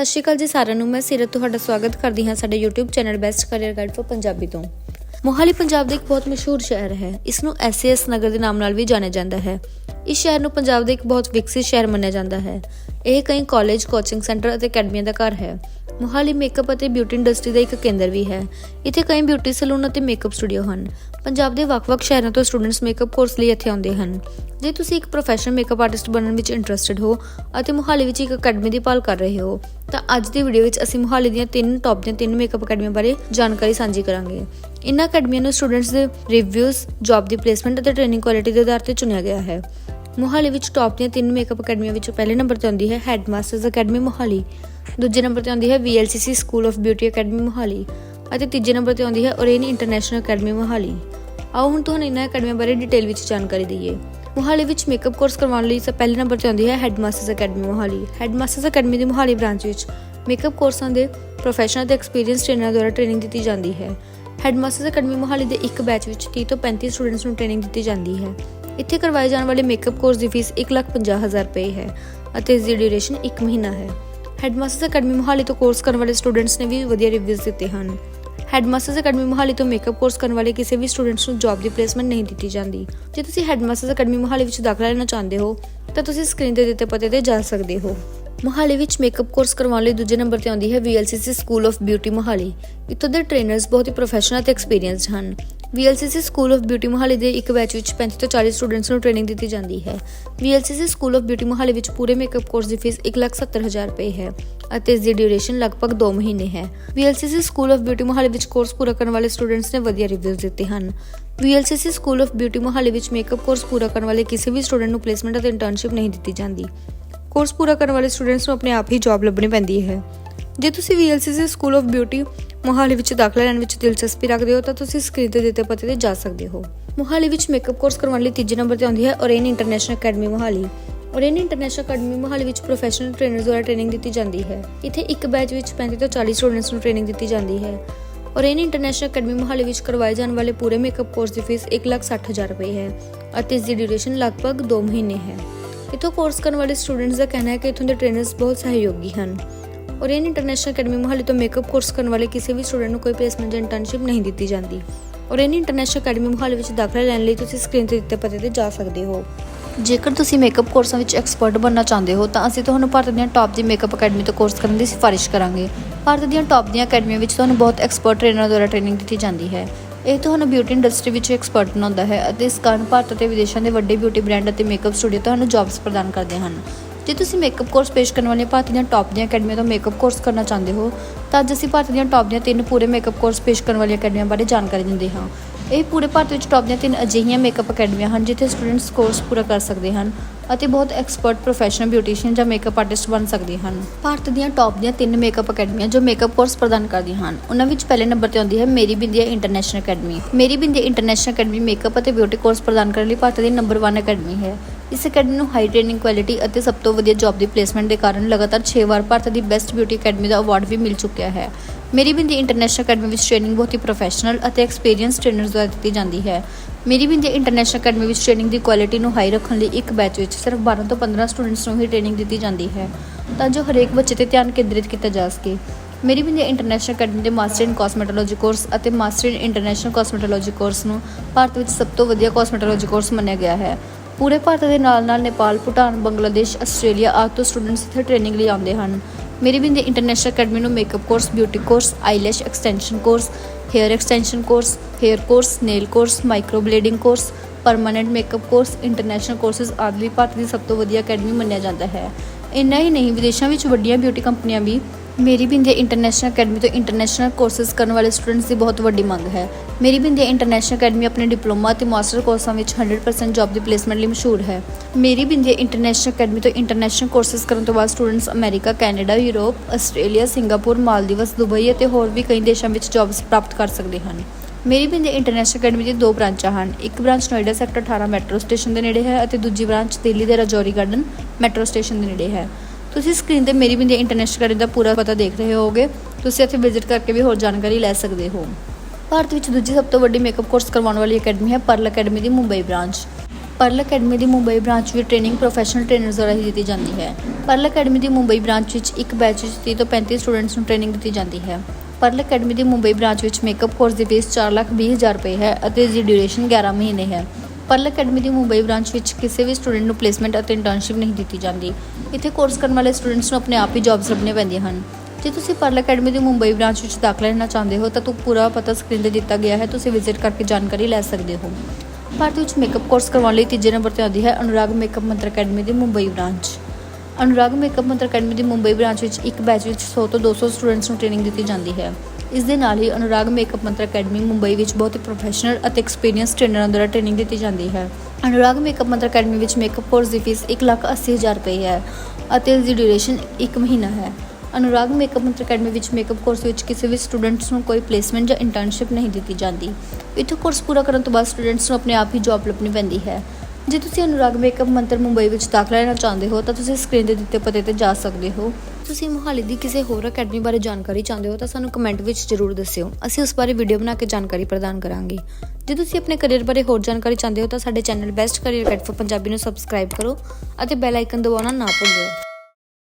ਸਤਿ ਸ਼੍ਰੀ ਅਕਾਲ ਜੀ ਸਾਰਿਆਂ ਨੂੰ। ਮੈਂ ਸਿਰਤ ਤੁਹਾਡਾ ਸਵਾਗਤ ਕਰਦੀ ਹਾਂ ਸਾਡੇ YouTube channel best career guide for Punjabi ਤੋਂ। ਮੋਹਾਲੀ, ਪੰਜਾਬ ਦਾ ਇੱਕ ਬਹੁਤ ਮਸ਼ਹੂਰ ਸ਼ਹਿਰ ਹੈ। ਇਸ ਨੂੰ ਐਸਐਸ ਨਗਰ ਦੇ ਨਾਮ ਨਾਲ ਵੀ ਜਾਣਿਆ ਜਾਂਦਾ ਹੈ। ਇਸ ਸ਼ਹਿਰ ਨੂੰ ਪੰਜਾਬ ਦਾ ਇੱਕ ਬਹੁਤ ਵਿਕਸਿਤ ਸ਼ਹਿਰ ਮੰਨਿਆ ਜਾਂਦਾ ਹੈ। ਇਹ ਕਈ ਕਾਲਜ ਕੋਚਿੰਗ ਸੈਂਟਰ ਅਤੇ ਅਕੈਡਮੀਆਂ ਦਾ ਘਰ ਹੈ। ਮੋਹਾਲੀ ਮੇਕਅਪ ਅਤੇ ਬਿਊਟੀ ਇੰਡਸਟਰੀ ਦਾ ਇੱਕ ਕੇਂਦਰ ਵੀ ਹੈ। ਇੱਥੇ ਕਈ ਬਿਊਟੀ ਸਲੂਨ ਅਤੇ ਮੇਕਅਪ ਸਟੂਡੀਓ ਹਨ। ਪੰਜਾਬ ਦੇ ਵੱਖ-ਵੱਖ ਸ਼ਹਿਰਾਂ ਤੋਂ ਸਟੂਡੈਂਟਸ ਮੇਕਅਪ ਕੋਰਸ ਲਈ ਇੱਥੇ ਆਉਂਦੇ ਹਨ। ਜੇ ਤੁਸੀਂ ਇੱਕ ਪ੍ਰੋਫੈਸ਼ਨਲ ਮੇਕਅਪ ਆਰਟਿਸਟ ਬਣਨ ਵਿੱਚ ਇੰਟਰਸਟਿਡ ਹੋ ਅਤੇ ਮੋਹਾਲੀ ਵਿੱਚ ਇੱਕ ਅਕੈਡਮੀ ਦੀ ਭਾਲ ਕਰ ਰਹੇ ਹੋ, ਤਾਂ ਅੱਜ ਦੀ ਵੀਡੀਓ ਵਿੱਚ ਅਸੀਂ ਮੋਹਾਲੀ ਦੀਆਂ ਤਿੰਨ ਟੌਪ ਦੀਆਂ ਤਿੰਨ ਮੇਕਅਪ ਅਕੈਡਮੀਆਂ ਬਾਰੇ ਜਾਣਕਾਰੀ ਸਾਂਝੀ ਕਰਾਂਗੇ। ਇਨ੍ਹਾਂ ਅਕੈਡਮੀਆਂ ਨੂੰ ਸਟੂਡੈਂਟਸ ਦੇ ਰਿਵਿਊਜ਼ ਜੌਬ ਦੀ ਪਲੇਸਮੈਂਟ ਅਤੇ ਟ੍ਰੇਨਿੰਗ ਕੁਆਲਿਟੀ ਦੇ ਆਧਾਰ ਤੇ ਚੁਣਿਆ ਗਿਆ ਹੈ। ਮੋਹਾਲੀ ਵਿੱਚ ਟੌਪ ਦੀਆਂ ਤਿੰਨ ਮੇਕਅਪ ਅਕੈਡਮੀਆਂ ਵਿੱਚੋਂ ਪਹਿਲੇ ਨੰਬਰ ਤੇ ਆਉਂਦੀ ਹੈ ਹੈਡਮਾਸਟਰਸ ਅਕੈਡਮੀ ਮੋਹਾਲੀ, ਦੂਜੇ ਨੰਬਰ ਤੇ ਆਉਂਦੀ ਹੈ VLCC school of beauty academy Mohali ਅਤੇ ਤੀਜੇ ਨੰਬਰ ਤੇ ਆਉਂਦੀ ਹੈ ਓਰੇਨ ਇੰਟਰਨੈਸ਼ਨਲ ਅਕੈਡਮੀ ਮੋਹਾਲੀ। ਆਓ ਹੁਣ ਤੁਹਾਨੂੰ ਇਹਨਾਂ ਅਕੈਡਮੀਆਂ ਬਾਰੇ ਡਿਟੇਲ ਵਿੱਚ ਜਾਣਕਾਰੀ ਦਈਏ। ਮੋਹਾਲੀ ਵਿੱਚ ਮੇਕਅਪ ਕੋਰਸ ਕਰਵਾਉਣ ਲਈ ਸਭ ਪਹਿਲੇ ਨੰਬਰ ਤੇ ਆਉਂਦੀ ਹੈ headmasters academy Mohali. Headmasters academy ਦੀ ਮੋਹਾਲੀ ਬ੍ਰਾਂਚ ਵਿੱਚ ਮੇਕਅਪ ਕੋਰਸਾਂ ਦੇ ਪ੍ਰੋਫੈਸ਼ਨਲ ਤੇ ਐਕਸਪੀਰੀਅੰਸ ਟ੍ਰੇਨਰਾਂ ਦੁਆਰਾ ਟ੍ਰੇਨਿੰਗ ਦਿੱਤੀ ਜਾਂਦੀ ਹੈ। ਹੈਡਮਾਸਟਰਸ ਅਕੈਡਮੀ ਮੋਹਾਲੀ ਦੇ ਇੱਕ ਬੈਚ ਵਿੱਚ 30 ਤੋਂ 35 ਸਟੂਡੈਂਟਸ ਨੂੰ ਟ੍ਰੇਨਿੰਗ ਦਿੱਤੀ ਜਾਂਦੀ ਹੈ। ਇੱਥੇ ਕਰਵਾਏ ਜਾਣ ਵਾਲੇ ਮੇਕਅਪ ਕੋਰਸ ਦੀ ਫੀਸ 150000 ਰੁਪਏ ਹੈ ਅਤੇ ਇਸ ਦੀ ਡਿਊਰੇਸ਼ਨ 1 ਮਹੀਨਾ ਹੈ। ਹੈਡਮਾਸਟਰਸ ਅਕੈਡਮੀ ਮੋਹਾਲੀ ਤੋਂ ਕੋਰਸ ਕਰਨ ਵਾਲੇ ਸਟੂਡੈਂਟਸ ਨੇ ਵੀ ਵਧੀਆ ਰਿਵਿਊਜ਼ ਦਿੱਤੇ ਹਨ। ਹੈਡਮਾਸਟਰਸ ਅਕੈਡਮੀ ਮੋਹਾਲੀ ਤੋਂ ਮੇਕਅਪ ਕੋਰਸ ਕਰਨ ਵਾਲੇ ਕਿਸੇ ਵੀ ਸਟੂਡੈਂਟਸ ਨੂੰ ਜੌਬ ਦੀ ਪਲੇਸਮੈਂਟ ਨਹੀਂ ਦਿੱਤੀ ਜਾਂਦੀ। ਜੇ ਤੁਸੀਂ ਹੈਡਮਾਸਟਰਸ ਅਕੈਡਮੀ ਮੋਹਾਲੀ ਵਿੱਚ ਦਾਖਲਾ ਲੈਣਾ ਚਾਹੁੰਦੇ ਹੋ, ਤਾਂ ਤੁਸੀਂ ਸਕਰੀਨ ਤੇ ਦਿੱਤੇ ਪਤੇ ਤੇ ਜਾ ਸਕਦੇ ਹੋ। ਮੋਹਾਲੀ ਵਿੱਚ ਮੇਕਅਪ ਕੋਰਸ ਕਰਵਾਉਣ ਲਈ ਦੂਜੇ ਨੰਬਰ ਤੇ ਆਉਂਦੀ ਹੈ VLCC school of beauty Mohali. ਇੱਥੋਂ ਦੇ ਟ੍ਰੇਨਰਸ ਬਹੁਤ ਹੀ ਪ੍ਰੋਫੈਸ਼ਨਲ ਅਤੇ ਐਕਸਪੀਰੀਅੰਸਡ ਹਨ। VLCC school of beauty Mohali ਦੇ ਇੱਕ ਬੈਚ ਵਿੱਚ 35 ਤੋਂ 40 ਸਟੂਡੈਂਟਸ ਨੂੰ ਟ੍ਰੇਨਿੰਗ ਦਿੱਤੀ ਜਾਂਦੀ ਹੈ। VLCC school of beauty Mohali ਵਿੱਚ ਪੂਰੇ ਮੇਕਅਪ ਕੋਰਸ ਦੀ ਫੀਸ 170000 ਰੁਪਏ ਹੈ ਅਤੇ ਇਸ ਦੀ ਡਿਊਰੇਸ਼ਨ ਲਗਭਗ 2 ਮਹੀਨੇ ਹੈ। VLCC school of beauty Mohali ਵਿੱਚ ਕੋਰਸ ਪੂਰਾ ਕਰਨ ਵਾਲੇ ਸਟੂਡੈਂਟਸ ਨੇ ਵਧੀਆ ਰਿਵਿਊਜ਼ ਦਿੱਤੇ ਹਨ। VLCC school of beauty Mohali ਵਿੱਚ ਮੇਕਅਪ ਕੋਰਸ ਪੂਰਾ ਕਰਨ ਵਾਲੇ ਕਿਸੇ ਵੀ ਸਟੂਡੈਂਟ ਨੂੰ ਪਲੇਸਮੈਂਟ ਅਤੇ ਇੰਟਰਨਸ਼ਿਪ ਨਹੀਂ ਦਿੱਤੀ ਜਾਂਦੀ। ਕੋਰਸ ਪੂਰਾ ਕਰਨ ਵਾਲੇ ਸਟੂਡੈਂਟਸ ਨੂੰ ਆਪਣੇ ਆਪ ਹੀ ਜੌਬ ਲੱਭਣੀ ਪੈਂਦੀ ਹੈ। ਜੇ ਤੁਸੀਂ VLCC school of beauty Mohali ਵਿੱਚ ਦਾਖਲਾ ਲੈਣ ਵਿੱਚ ਦਿਲਚਸਪੀ ਰੱਖਦੇ ਹੋ ਤਾਂ ਤੁਸੀਂ ਸਕਰੀਨ ਤੇ ਦਿੱਤੇ ਪਤੇ ਤੇ ਜਾ ਸਕਦੇ ਹੋ। ਮੋਹਾਲੀ ਵਿੱਚ ਮੇਕਅਪ ਕੋਰਸ ਕਰਵਾਉਣ ਲਈ ਤੀਜੇ ਨੰਬਰ ਤੇ ਆਉਂਦੀ ਹੈ Orane international academy Mohali. Orane international academy Mohali ਵਿੱਚ ਪ੍ਰੋਫੈਸ਼ਨਲ ਟ੍ਰੇਨਰਸ ਦੁਆਰਾ ਟ੍ਰੇਨਿੰਗ ਦਿੱਤੀ ਜਾਂਦੀ ਹੈ। ਇੱਥੇ ਇੱਕ ਬੈਚ ਵਿੱਚ 35 ਤੋਂ 40 ਸਟੂਡੈਂਟਸ ਨੂੰ ਟ੍ਰੇਨਿੰਗ ਦਿੱਤੀ ਜਾਂਦੀ ਹੈ। ਓਰੇਨ ਇੰਟਰਨੈਸ਼ਨਲ ਅਕੈਡਮੀ ਮੋਹਾਲੀ ਵਿੱਚ ਕਰਵਾਏ ਜਾਣ ਵਾਲੇ ਪੂਰੇ ਮੇਕਅਪ ਕੋਰਸ ਦੀ ਫੀਸ 160000 ਰੁਪਏ ਹੈ ਅਤੇ ਇਸ ਦੀ ਡਿਊਰੇਸ਼ਨ ਲਗਭਗ 2 ਮਹੀਨੇ ਹੈ। ਇਥੋਂ ਕੋਰਸ ਕਰਨ ਵਾਲੇ ਸਟੂਡੈਂਟਸ ਦਾ ਕਹਿਣਾ ਹੈ ਕਿ ਇਥੋਂ ਦੇ ਟ੍ਰੇਨਰਸ ਬਹੁਤ ਸਹਿਯੋਗੀ ਹਨ। ਓਰੀਅਨ ਇੰਟਰਨੈਸ਼ਨਲ ਅਕੈਡਮੀ ਮੋਹਾਲੀ ਤੋਂ ਮੇਕਅਪ ਕੋਰਸ ਕਰਨ ਵਾਲੇ ਕਿਸੇ ਵੀ ਸਟੂਡੈਂਟ ਨੂੰ ਕੋਈ ਪਲੇਸਮੈਂਟ ਜਾਂ ਇੰਟਰਨਸ਼ਿਪ ਨਹੀਂ ਦਿੱਤੀ ਜਾਂਦੀ। ਓਰੀਅਨ ਇੰਟਰਨੈਸ਼ਨਲ ਅਕੈਡਮੀ ਮੋਹਾਲੀ ਵਿੱਚ ਦਾਖਲਾ ਲੈਣ ਲਈ ਤੁਸੀਂ ਸਕਰੀਨ ਤੇ ਦਿੱਤੇ ਪਤੇ ਤੇ ਜਾ ਸਕਦੇ ਹੋ। ਜੇਕਰ ਤੁਸੀਂ ਮੇਕਅਪ ਕੋਰਸਾਂ ਵਿੱਚ ਐਕਸਪਰਟ ਬਣਨਾ ਚਾਹੁੰਦੇ ਹੋ, ਤਾਂ ਅਸੀਂ ਤੁਹਾਨੂੰ ਭਾਰਤ ਦੀਆਂ ਟੌਪ ਦੀ ਮੇਕਅਪ ਅਕੈਡਮੀ ਤੋਂ ਕੋਰਸ ਕਰਨ ਦੀ ਸਿਫਾਰਿਸ਼ ਕਰਾਂਗੇ। ਭਾਰਤ ਦੀਆਂ ਟੌਪ ਦੀਆਂ ਅਕੈਡਮੀਆਂ ਵਿੱਚ ਤੁਹਾਨੂੰ ਬਹੁਤ ਐਕਸਪਰਟ ਟ੍ਰੇਨਰ ਦੁਆਰਾ ਟ੍ਰੇਨਿੰਗ ਦਿੱਤੀ ਜਾਂਦੀ ਹੈ। ਇਹ ਤੁਹਾਨੂੰ ਬਿਊਟੀ ਇੰਡਸਟਰੀ ਵਿੱਚ ਐਕਸਪਰਟ ਬਣਾਉਂਦਾ ਹੈ ਅਤੇ ਇਸ ਕਾਰਨ ਭਾਰਤ ਅਤੇ ਵਿਦੇਸ਼ਾਂ ਦੇ ਵੱਡੇ ਬਿਊਟੀ ਬ੍ਰਾਂਡ ਅਤੇ ਮੇਕਅਪ ਸਟੂਡੀਓ ਤੁਹਾਨੂੰ ਜੌਬਸ ਪ੍ਰਦਾਨ ਕਰਦੇ ਹਨ। ਜੇ ਤੁਸੀਂ ਮੇਕਅਪ ਕੋਰਸ ਪੇਸ਼ ਕਰਨ ਵਾਲੀਆਂ ਭਾਰਤੀ ਦੀਆਂ ਟੌਪ ਦੀਆਂ ਅਕੈਡਮੀਆਂ ਤੋਂ ਮੇਕਅਪ ਕੋਰਸ ਕਰਨਾ ਚਾਹੁੰਦੇ ਹੋ, ਤਾਂ ਅੱਜ ਅਸੀਂ ਭਾਰਤ ਦੀਆਂ ਟੌਪ ਦੀਆਂ ਤਿੰਨ ਪੂਰੇ ਮੇਕਅਪ ਕੋਰਸ ਪੇਸ਼ ਕਰਨ ਵਾਲੀਆਂ ਅਕੈਡਮੀਆਂ ਬਾਰੇ ਜਾਣਕਾਰੀ ਦਿੰਦੇ ਹਾਂ। ਇਹ ਪੂਰੇ ਭਾਰਤ ਵਿੱਚ ਟੌਪ ਦੀਆਂ ਤਿੰਨ ਅਜਿਹੀਆਂ ਮੇਕਅਪ ਅਕੈਡਮੀਆਂ ਹਨ ਜਿੱਥੇ ਸਟੂਡੈਂਟਸ ਕੋਰਸ ਪੂਰਾ ਕਰ ਸਕਦੇ ਹਨ ਅਤੇ ਬਹੁਤ ਐਕਸਪਰਟ ਪ੍ਰੋਫੈਸ਼ਨਲ ਬਿਊਟੀਸ਼ੀਅਨ ਜਾਂ ਮੇਕਅਪ ਆਰਟਿਸਟ ਬਣ ਸਕਦੇ ਹਨ। ਭਾਰਤ ਦੀਆਂ ਟੌਪ ਦੀਆਂ ਤਿੰਨ ਮੇਕਅਪ ਅਕੈਡਮੀਆਂ ਜੋ ਮੇਕਅਪ ਕੋਰਸ ਪ੍ਰਦਾਨ ਕਰਦੀਆਂ ਹਨ, ਉਹਨਾਂ ਵਿੱਚ ਪਹਿਲੇ ਨੰਬਰ ਤੇ ਆਉਂਦੀ ਹੈ ਮੇਰੀ Bindiya international academy Meri Bindiya international academy makeup ਅਤੇ ਬਿਊਟੀ ਕੋਰਸ ਪ੍ਰਦਾਨ ਕਰਨ ਲਈ ਭਾਰਤ ਦੀ ਨੰਬਰ 1 ਅਕੈਡਮੀ ਹੈ। ਇਸ ਅਕੈਡਮੀ ਨੂੰ ਹਾਈ ਟ੍ਰੇਨਿੰਗ ਕੁਆਲਿਟੀ ਅਤੇ ਸਭ ਤੋਂ ਵਧੀਆ ਜੌਬ ਦੀ ਪਲੇਸਮੈਂਟ ਦੇ ਕਾਰਨ ਲਗਾਤਾਰ 6 ਵਾਰ ਭਾਰਤ ਦੀ ਬੈਸਟ ਬਿਊਟੀ ਅਕੈਡਮੀ ਦਾ ਅਵਾਰਡ ਵੀ ਮਿਲ ਚੁੱਕਿਆ ਹੈ। ਮੇਰੀ ਬਿੰਦੀ ਇੰਟਰਨੈਸ਼ਨਲ ਅਕੈਡਮੀ ਵਿੱਚ ਟ੍ਰੇਨਿੰਗ ਬਹੁਤ ਹੀ ਪ੍ਰੋਫੈਸ਼ਨਲ ਅਤੇ ਐਕਸਪੀਰੀਅੰਸ ਟ੍ਰੇਨਰਸ ਦੁਆਰਾ ਦਿੱਤੀ ਜਾਂਦੀ ਹੈ। ਮੇਰੀ ਬਿੰਦੀ ਇੰਟਰਨੈਸ਼ਨਲ ਅਕੈਡਮੀ ਵਿੱਚ ਟ੍ਰੇਨਿੰਗ ਦੀ ਕੁਆਲਿਟੀ ਨੂੰ ਹਾਈ ਰੱਖਣ ਲਈ ਇੱਕ ਬੈਚ ਵਿੱਚ ਸਿਰਫ 12 ਤੋਂ 15 ਸਟੂਡੈਂਟਸ ਨੂੰ ਹੀ ਟ੍ਰੇਨਿੰਗ ਦਿੱਤੀ ਜਾਂਦੀ ਹੈ ਤਾਂ ਜੋ ਹਰੇਕ ਬੱਚੇ ਤੇ ਧਿਆਨ ਕੇਂਦਰਿਤ ਕੀਤਾ ਜਾ ਸਕੇ। ਮੇਰੀ ਬਿੰਦੀ ਇੰਟਰਨੈਸ਼ਨਲ ਅਕੈਡਮੀ ਦੇ ਮਾਸਟਰ ਇਨ ਕਾਸਮੈਟੋਲੋਜੀ ਕੋਰਸ ਅਤੇ master in international cosmetology course ਨੂੰ ਭਾਰਤ ਵਿੱਚ ਸਭ ਤੋਂ ਵਧੀਆ ਕਾਸਮੈਟੋਲੋਜੀ ਕੋਰਸ ਮੰਨਿਆ ਗਿਆ ਹੈ। ਪੂਰੇ ਭਾਰਤ ਦੇ ਨਾਲ ਨਾਲ ਨੇਪਾਲ, ਭੂਟਾਨ, ਬੰਗਲਾਦੇਸ਼, ਆਸਟ੍ਰੇਲੀਆ ਆਦਿ ਤੋਂ ਸਟੂਡੈਂਟਸ ਇੱਥੇ ਟ੍ਰੇਨਿੰਗ ਲਈ ਆਉਂਦੇ ਹਨ। ਮੇਰੀ ਬਿੰਦੇ ਇੰਟਰਨੈਸ਼ਨਲ ਅਕੈਡਮੀ ਨੂੰ makeup course beauty course eyelash extension course hair extension course hair course nail course microblading course permanent makeup course international courses ਆਦਿ ਲਈ ਭਾਰਤ ਦੀ ਸਭ ਤੋਂ ਵਧੀਆ ਅਕੈਡਮੀ ਮੰਨਿਆ ਜਾਂਦਾ ਹੈ। ਇੰਨਾ ਹੀ ਨਹੀਂ, ਵਿਦੇਸ਼ਾਂ ਵਿੱਚ ਵੱਡੀਆਂ ਬਿਊਟੀ ਕੰਪਨੀਆਂ ਵੀ ਮੇਰੀ ਬਿੰਦੇ ਇੰਟਰਨੈਸ਼ਨਲ ਅਕੈਡਮੀ ਤੋਂ ਇੰਟਰਨੈਸ਼ਨਲ ਕੋਰਸਸ ਕਰਨ ਵਾਲੇ ਸਟੂਡੈਂਟਸ ਦੀ ਬਹੁਤ ਵੱਡੀ ਮੰਗ ਹੈ। ਮੇਰੀ ਬਿੰਦੇ ਇੰਟਰਨੈਸ਼ਨਲ ਅਕੈਡਮੀ ਆਪਣੇ ਡਿਪਲੋਮਾ ਅਤੇ ਮਾਸਟਰ ਕੋਰਸਾਂ ਵਿੱਚ 100% ਜੌਬ ਦੀ ਪਲੇਸਮੈਂਟ ਲਈ ਮਸ਼ਹੂਰ ਹੈ। ਮੇਰੀ ਬਿੰਦੇ ਇੰਟਰਨੈਸ਼ਨਲ ਅਕੈਡਮੀ ਤੋਂ ਇੰਟਰਨੈਸ਼ਨਲ ਕੋਰਸਸ ਕਰਨ ਤੋਂ ਬਾਅਦ students America, Canada, Europe, Australia, Singapore, Maldives, Dubai ਅਤੇ ਹੋਰ ਵੀ ਕਈ ਦੇਸ਼ਾਂ ਵਿੱਚ ਜੌਬਸ ਪ੍ਰਾਪਤ ਕਰ ਸਕਦੇ ਹਨ। ਮੇਰੀ ਬਿੰਦੇ ਇੰਟਰਨੈਸ਼ਨਲ ਅਕੈਡਮੀ ਦੀ ਦੋ ਬ੍ਰਾਂਚਾਂ ਹਨ। ਇੱਕ branch Noida sector 18 metro station ਦੇ ਨੇੜੇ ਹੈ ਅਤੇ ਦੂਜੀ ਬ੍ਰਾਂਚ ਦਿੱਲੀ ਦੇ ਰਾਜੌਰੀ ਗਾਰਡਨ ਮੈਟਰੋ ਸਟੇਸ਼ਨ ਦੇ ਨੇੜੇ ਹੈ। ਤੁਸੀਂ ਸਕਰੀਨ ਤੇ ਮੇਰੀ ਬਿੰਦੇ ਇੰਟਰਨੈਸ਼ਨਲ ਅਕੈਡਮੀ ਦਾ ਪੂਰਾ ਪਤਾ ਦੇਖ ਰਹੇ ਹੋਗੇ ਤੁਸੀਂ ਇੱਥੇ ਵਿਜ਼ਿਟ ਕਰਕੇ ਵੀ ਹੋਰ ਜਾਣਕਾਰੀ ਲੈ ਸਕਦੇ ਹੋ। ਭਾਰਤ ਵਿੱਚ ਦੂਜੀ ਸਭ ਤੋਂ ਵੱਡੀ ਮੇਕਅਪ ਕੋਰਸ ਕਰਵਾਉਣ ਵਾਲੀ ਅਕੈਡਮੀ ਹੈ ਪਰਲ ਅਕੈਡਮੀ ਦੀ ਮੁੰਬਈ ਬ੍ਰਾਂਚ ਪਰਲ ਅਕੈਡਮੀ ਦੀ ਮੁੰਬਈ ਬ੍ਰਾਂਚ ਵਿੱਚ ਟ੍ਰੇਨਿੰਗ ਪ੍ਰੋਫੈਸ਼ਨਲ ਟ੍ਰੇਨਰਸ ਦੁਆਰਾ ਹੀ ਦਿੱਤੀ ਜਾਂਦੀ ਹੈ। ਪਰਲ ਅਕੈਡਮੀ ਦੀ ਮੁੰਬਈ ਬ੍ਰਾਂਚ ਵਿੱਚ ਇੱਕ ਬੈਚ ਵਿੱਚ 30 ਤੋਂ 35 ਸਟੂਡੈਂਟਸ ਨੂੰ ਟ੍ਰੇਨਿੰਗ ਦਿੱਤੀ ਜਾਂਦੀ ਹੈ। ਪਰਲ ਅਕੈਡਮੀ ਦੀ ਮੁੰਬਈ ਬ੍ਰਾਂਚ ਵਿੱਚ ਮੇਕਅਪ ਕੋਰਸ ਦੀ ਫੀਸ 420000 ਰੁਪਏ ਹੈ ਅਤੇ ਇਸ ਦੀ ਡਿਊਰੇਸ਼ਨ 11 ਮਹੀਨੇ ਹੈ। ਪਰਲ ਅਕੈਡਮੀ ਦੀ ਮੁੰਬਈ ਬ੍ਰਾਂਚ ਵਿੱਚ ਕਿਸੇ ਵੀ ਸਟੂਡੈਂਟ ਨੂੰ ਪਲੇਸਮੈਂਟ ਅਤੇ ਇੰਟਰਨਸ਼ਿਪ ਨਹੀਂ ਦਿੱਤੀ ਜਾਂਦੀ। ਇੱਥੇ ਕੋਰਸ ਕਰਨ ਵਾਲੇ ਸਟੂਡੈਂਟਸ ਨੂੰ ਆਪਣੇ ਆਪ ਹੀ ਜੌਬਸ ਲੱਭਣੇ ਪੈਂਦੀਆਂ ਹਨ। ਜੇ ਤੁਸੀਂ ਪਰਲ ਅਕੈਡਮੀ ਦੀ ਮੁੰਬਈ ਬ੍ਰਾਂਚ ਵਿੱਚ ਦਾਖਲਾ ਲੈਣਾ ਚਾਹੁੰਦੇ ਹੋ, ਤਾਂ ਤੁ ਪੂਰਾ ਪਤਾ ਸਕਰੀਨ ਤੇ ਦਿੱਤਾ ਗਿਆ ਹੈ। ਤੁਸੀਂ ਵਿਜ਼ਿਟ ਕਰਕੇ ਜਾਣਕਾਰੀ ਲੈ ਸਕਦੇ ਹੋ। ਭਾਰਤ ਵਿੱਚ ਮੇਕਅਪ ਕੋਰਸ ਕਰਵਾਉਣ ਲਈ ਤੀਜੇ ਨੰਬਰ ਤੇ ਆਉਂਦੀ ਹੈ ਅਨੁਰਾਗ ਮੇਕਅਪ ਮੰਤਰ ਅਕੈਡਮੀ ਦੀ Mumbai branch. Anurag makeup Mantra academy ਦੀ ਮੁੰਬਈ ਬ੍ਰਾਂਚ ਵਿੱਚ ਇੱਕ ਬੈਚ ਵਿੱਚ 100 ਤੋਂ 200 ਸਟੂਡੈਂਟਸ ਨੂੰ ਟ੍ਰੇਨਿੰਗ ਦਿੱਤੀ ਜਾਂਦੀ ਹੈ। ਇਸ ਦੇ ਨਾਲ ਹੀ ਅਨੁਰਾਗ ਮੇਕਅਪ ਮੰਤਰ ਅਕੈਡਮੀ ਮੁੰਬਈ ਵਿੱਚ ਬਹੁਤ ਹੀ ਪ੍ਰੋਫੈਸ਼ਨਲ ਅਤੇ ਐਕਸਪੀਰੀਅੰਸ ਟ੍ਰੇਨਰਾਂ ਦੁਆਰਾ ਟ੍ਰੇਨਿੰਗ ਦਿੱਤੀ ਜਾਂਦੀ ਹੈ। ਅਨੁਰਾਗ ਮੇਕਅਪ ਮੰਤਰ ਅਕੈਡਮੀ ਵਿੱਚ ਮੇਕਅਪ ਕੋਰਸ ਦੀ ਫੀਸ 180000 ਰੁਪਏ ਹੈ ਅਤੇ ਇਸ ਦੀ ਡਿਊਰੇਸ਼ਨ 1 ਮਹੀਨਾ ਹੈ। ਅਨੁਰਾਗ ਮੇਕਅਪ ਮੰਤਰ ਅਕੈਡਮੀ ਵਿੱਚ ਮੇਕਅਪ ਕੋਰਸ ਵਿੱਚ ਕਿਸੇ ਵੀ ਸਟੂਡੈਂਟਸ ਨੂੰ ਕੋਈ ਪਲੇਸਮੈਂਟ ਜਾਂ ਇੰਟਰਨਸ਼ਿਪ ਨਹੀਂ ਦਿੱਤੀ ਜਾਂਦੀ। ਇੱਥੇ ਕੋਰਸ ਪੂਰਾ ਕਰਨ ਤੋਂ ਬਾਅਦ ਸਟੂਡੈਂਟਸ ਨੂੰ ਆਪਣੇ ਆਪ ਹੀ ਜੌਬ ਲੱਭਣੀ ਪੈਂਦੀ ਹੈ। ਜੇ ਤੁਸੀਂ ਅਨੁਰਾਗ ਮੇਕਅਪ ਮੰਤਰ ਮੁੰਬਈ ਵਿੱਚ ਦਾਖਲਾ ਲੈਣਾ ਚਾਹੁੰਦੇ ਹੋ ਤਾਂ ਤੁਸੀਂ ਸਕਰੀਨ ਦੇ ਦਿੱਤੇ ਪਤੇ ਤੇ ਜਾ ਸਕਦੇ ਹੋ। ਤੁਸੀਂ ਮੋਹਾਲੀ ਦੀ ਕਿਸੇ ਹੋਰ ਅਕੈਡਮੀ ਬਾਰੇ ਜਾਣਕਾਰੀ ਚਾਹੁੰਦੇ ਹੋ ਤਾਂ ਸਾਨੂੰ ਕਮੈਂਟ ਵਿੱਚ ਜ਼ਰੂਰ ਦੱਸਿਓ। ਅਸੀਂ ਉਸ ਬਾਰੇ ਵੀਡੀਓ ਬਣਾ ਕੇ ਜਾਣਕਾਰੀ ਪ੍ਰਦਾਨ ਕਰਾਂਗੇ। ਜੇ ਤੁਸੀਂ ਆਪਣੇ ਕੈਰੀਅਰ ਬਾਰੇ ਹੋਰ ਜਾਣਕਾਰੀ ਚਾਹੁੰਦੇ ਹੋ ਤਾਂ ਸਾਡੇ channel best career guide for Punjabi ਨੂੰ ਸਬਸਕ੍ਰਾਈਬ ਕਰੋ ਅਤੇ ਬੈਲ ਆਈਕਨ ਦਬਾਉਣਾ ਨਾ ਭੁੱਲਿਓ